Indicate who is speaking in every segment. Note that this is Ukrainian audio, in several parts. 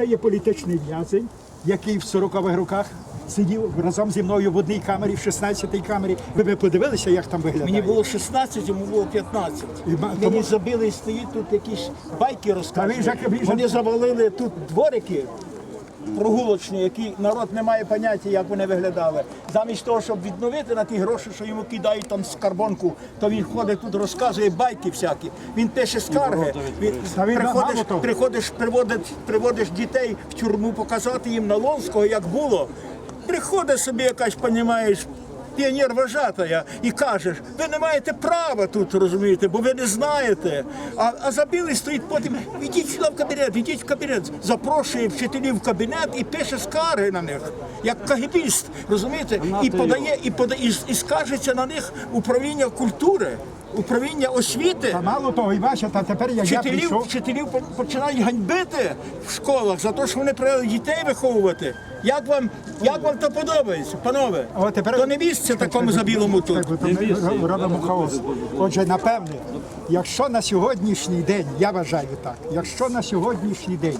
Speaker 1: Це є політичний в'язень, який в 40-х роках сидів разом зі мною в одній камері, в 16-й камері. Ви б подивилися, як там виглядає?
Speaker 2: Мені було 16, йому було 15.
Speaker 1: І
Speaker 2: Мені
Speaker 1: тому-
Speaker 2: забили і стоїть тут якісь байки розказують. Вони завалили тут дворики прогулочні, які народ не має поняття, як вони виглядали. Замість того, щоб відновити на ті гроші, що йому кидають там з карбонку, то він ходить тут, розказує байки всякі. Він пише скарги. Він, приходиш, приходиш, приводиш, приводиш дітей в тюрму, показати їм на Лонського, як було. Приходить собі якась, понімаєш, піонер вожатая і кажеш, ви не маєте права тут, розумієте, бо ви не знаєте. А, а за білий стоїть потім, ідіть сюди в кабінет, ідіть в кабінет. Запрошує вчителів в кабінет і пише скарги на них, як кагібіст, розумієте, і подає, і подає, і, і скаржиться на них управління культури, управління освіти.
Speaker 1: Та мало того, і бачите, тепер як я
Speaker 2: Вчителів,
Speaker 1: прийшов,
Speaker 2: вчителів починають ганьбити в школах за те, що вони привели дітей виховувати. Як вам, як вам то подобається, панове?
Speaker 1: О, от тепер-
Speaker 2: То не місце такому забілому тут.
Speaker 1: Так, то ми робимо хаос. Отже, напевне, якщо на сьогоднішній день, я вважаю так, якщо на сьогоднішній день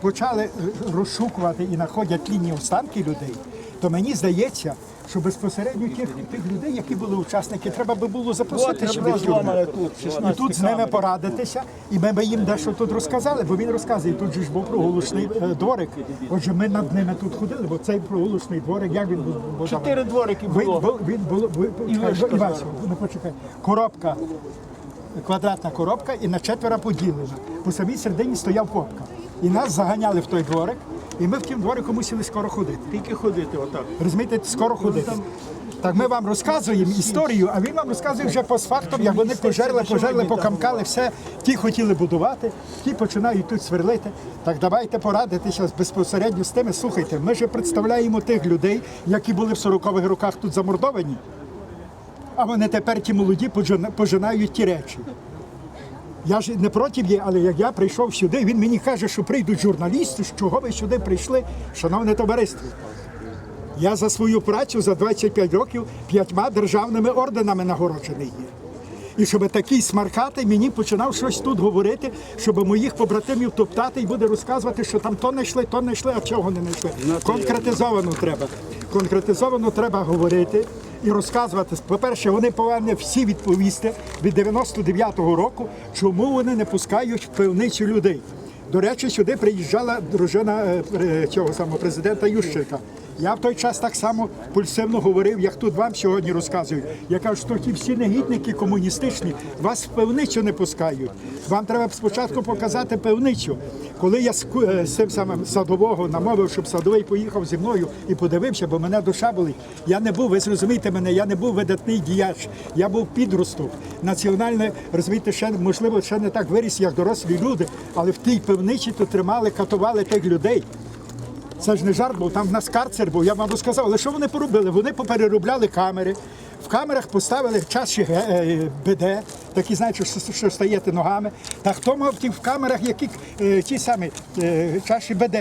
Speaker 1: почали е, розшукувати і знаходять лінії останки людей, то мені здається, що безпосередньо тих, тих людей, які були учасники, треба би було запросити
Speaker 2: зламане тут,
Speaker 1: І
Speaker 2: 16
Speaker 1: тут з ними порадитися, і ми би їм дещо тут розказали, бо він розказує, тут же ж був прогулочний е, дворик. Отже, ми над ними тут ходили, бо цей прогулочний дворик, як він був?
Speaker 2: Чотири дворики було.
Speaker 1: бу- він було ви-
Speaker 2: І
Speaker 1: Івасю,
Speaker 2: зараз.
Speaker 1: ну почекай. Коробка, квадратна коробка і на четверо поділена. По самій середині стояв попка. І нас заганяли в той дворик, і ми в тім дворику мусили скоро ходити.
Speaker 2: Тільки ходити отак.
Speaker 1: Розумієте, скоро ходити. Так ми вам розказуємо історію, а він вам розказує вже постфактом, як вони пожерли, пожерли, покамкали все. Ті хотіли будувати, ті починають тут сверлити. Так давайте порадитися безпосередньо з тими. Слухайте, ми ж представляємо тих людей, які були в 40-х роках тут замордовані. А вони тепер ті молоді пожинають ті речі. Я ж не проти є, але як я прийшов сюди, він мені каже, що прийдуть журналісти, з чого ви сюди прийшли, шановне товариство. Я за свою працю за 25 років п'ятьма державними орденами нагороджений є. І щоб такий смаркатий мені починав щось тут говорити, щоб моїх побратимів топтати і буде розказувати, що там то не йшли, то не йшли, а чого не йшли. Конкретизовано треба. Конкретизовано треба говорити і розказувати. По-перше, вони повинні всі відповісти від 99-го року, чому вони не пускають пивницю людей. До речі, сюди приїжджала дружина е, е, цього самого президента Ющенка. Я в той час так само пульсивно говорив, як тут вам сьогодні розказують. Я кажу, що ті всі негідники комуністичні вас в пивницю не пускають. Вам треба спочатку показати пивницю. Коли я е, з цим самим садового намовив, щоб садовий поїхав зі мною і подивився, бо мене душа болить. Я не був, ви зрозумієте мене, я не був видатний діяч, я був підросток. Національне, розумієте, ще можливо, ще не так виріс, як дорослі люди, але в тій пивниці то тримали, катували тих людей. Це ж не жарт був, там в нас карцер був, я вам розказав, але що вони поробили? Вони попереробляли камери, в камерах поставили чаші ге- е, БД, такі, знаєте, що, що стаєте ногами. Та хто мав ті в камерах, які е, ті самі е, чаші БД?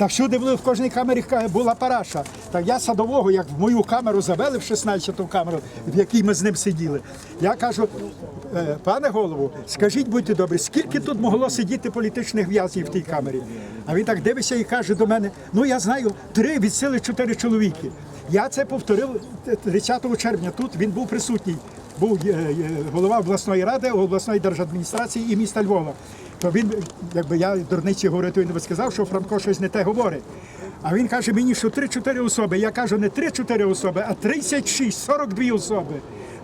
Speaker 1: Та всюди в кожній камері була параша. Так я садового, як в мою камеру завели в 16-ту камеру, в якій ми з ним сиділи. Я кажу, «Е, пане голову, скажіть, будьте добрі, скільки тут могло сидіти політичних в'язнів в тій камері? А він так дивиться і каже до мене: ну я знаю, три від сили чотири чоловіки. Я це повторив 30 червня. Тут він був присутній. Був е, е, голова обласної ради, обласної держадміністрації і міста Львова. То він, якби я дурниці говорю, то він би сказав, що Франко щось не те говорить. А він каже мені, що 3-4 особи. Я кажу, не 3-4 особи, а 36, 42 особи.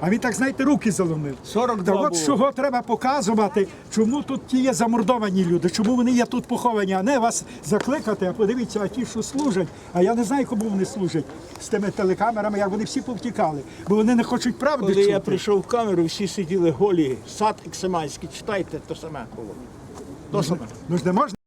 Speaker 1: А він так, знаєте, руки заломив.
Speaker 2: 42
Speaker 1: Та от чого треба показувати, чому тут ті є замордовані люди, чому вони є тут поховані, а не вас закликати, а подивіться, а ті, що служать, а я не знаю, кому вони служать з тими телекамерами, як вони всі повтікали, бо вони не хочуть правди
Speaker 2: Коли я прийшов в камеру, всі сиділи голі, сад Ексиманський, читайте, то саме було. То саме.
Speaker 1: Ну ж не можна.